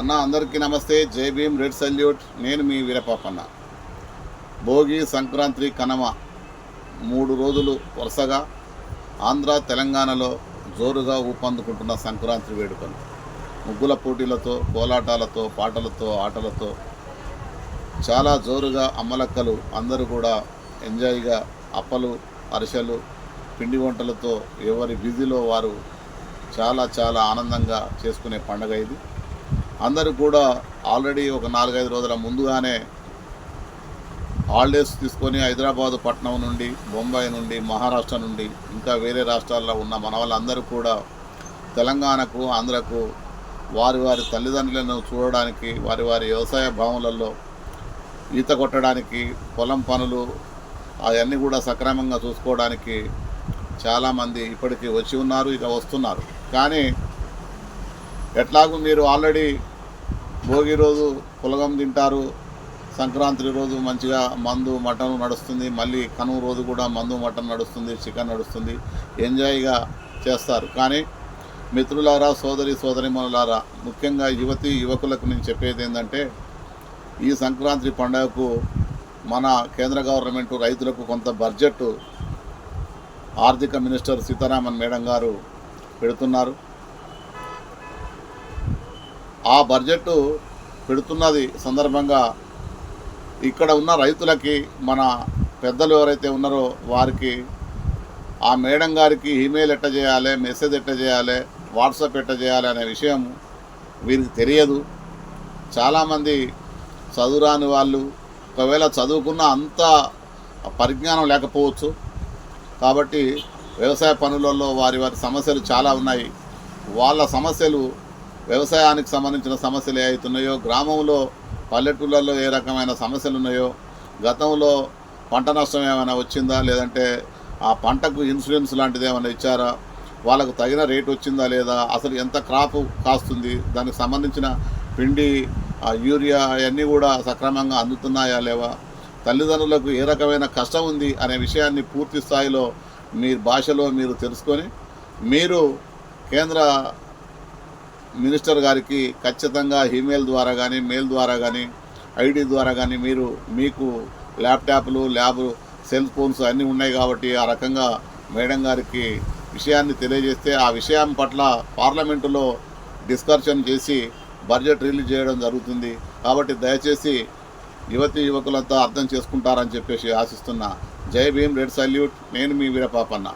అన్న అందరికీ నమస్తే. జై భీమ్ రెడ్ సల్యూట్. నేను మీ వీరపాపన్న. భోగి సంక్రాంతి కనమ మూడు రోజులు వరుసగా ఆంధ్ర తెలంగాణలో జోరుగా ఊపందుకుంటున్న సంక్రాంతి వేడుకలు. ముగ్గుల పోటీలతో కోలాటాలతో పాటలతో ఆటలతో చాలా జోరుగా అమ్మలక్కలు అందరూ కూడా ఎంజాయ్గా అప్పలు అరిసెలు పిండి వంటలతో ఎవరి బిజీలో వారు చాలా చాలా ఆనందంగా చేసుకునే పండగ ఇది. అందరూ కూడా ఆల్రెడీ ఒక నాలుగైదు రోజుల ముందుగానే హాలిడేస్ తీసుకొని హైదరాబాద్ పట్టణం నుండి బొంబాయి నుండి మహారాష్ట్ర నుండి ఇంకా వేరే రాష్ట్రాల్లో ఉన్న మన వాళ్ళందరూ కూడా తెలంగాణకు ఆంధ్రకు వారి వారి తల్లిదండ్రులను చూడడానికి వారి వారి వ్యవసాయ భావనలలో ఈత కొట్టడానికి పొలం పనులు అవన్నీ కూడా సక్రమంగా చూసుకోవడానికి చాలామంది ఇప్పటికీ వచ్చి ఉన్నారు ఇక వస్తున్నారు. కానీ ఎట్లాగూ మీరు ఆల్రెడీ భోగి రోజు పులగం తింటారు. సంక్రాంతి రోజు మంచిగా మందు మటన్ నడుస్తుంది. మళ్ళీ కనుమ రోజు కూడా మందు మటన్ నడుస్తుంది చికెన్ నడుస్తుంది. ఎంజాయ్గా చేస్తారు. కానీ మిత్రులారా సోదరి సోదరిమలారా ముఖ్యంగా యువతి యువకులకు నేను చెప్పేది ఏంటంటే ఈ సంక్రాంతి పండుగకు మన కేంద్ర గవర్నమెంట్ రైతులకు కొంత బడ్జెట్ ఆర్థిక మినిస్టర్ సీతారామన్ మేడం గారు పెడుతున్నారు. ఆ బడ్జెట్ పెడుతున్నది సందర్భంగా ఇక్కడ ఉన్న రైతులకి మన పెద్దలు ఎవరైతే ఉన్నారో వారికి ఆ మేడం గారికి ఈమెయిల్ ఎట్ట చేయాలి మెసేజ్ ఎట్ట చేయాలి వాట్సాప్ ఎట్ట చేయాలి అనే విషయం వీరికి తెలియదు. చాలామంది చదువురాని వాళ్ళు ఒకవేళ చదువుకున్న అంత పరిజ్ఞానం లేకపోవచ్చు. కాబట్టి వ్యవసాయ పనులలో వారి వారి సమస్యలు చాలా ఉన్నాయి. వాళ్ళ సమస్యలు వ్యవసాయానికి సంబంధించిన సమస్యలు ఏ అవుతున్నాయో గ్రామంలో పల్లెటూళ్ళల్లో ఏ రకమైన సమస్యలు ఉన్నాయో గతంలో పంట నష్టం ఏమైనా వచ్చిందా లేదంటే ఆ పంటకు ఇన్సూరెన్స్ లాంటిది ఏమైనా ఇచ్చారా వాళ్ళకు తగిన రేట్ వచ్చిందా లేదా అసలు ఎంత క్రాప్ కాస్తుంది దానికి సంబంధించిన పిండి యూరియా అవన్నీ కూడా సక్రమంగా అందుతున్నాయా లేవా తల్లిదండ్రులకు ఏ రకమైన కష్టం ఉంది అనే విషయాన్ని పూర్తి స్థాయిలో మీ భాషలో మీరు తెలుసుకొని మీరు కేంద్ర మినిస్టర్ గారికి ఖచ్చితంగా ఈమెయిల్ ద్వారా కానీ మెయిల్ ద్వారా కానీ ఐడి ద్వారా కానీ మీరు మీకు ల్యాప్టాప్లు ల్యాబ్ సెల్ ఫోన్స్ అన్నీ ఉన్నాయి కాబట్టి ఆ రకంగా మేడం గారికి విషయాన్ని తెలియజేస్తే ఆ విషయం పట్ల పార్లమెంటులో డిస్కషన్ చేసి బడ్జెట్ రిలీజ్ చేయడం జరుగుతుంది. కాబట్టి దయచేసి యువతి యువకులంతా అర్థం చేసుకుంటారని చెప్పేసి ఆశిస్తున్నా. జై భీమ్ రెడ్ సల్యూట్. నేను మీ వీరపాపన్న.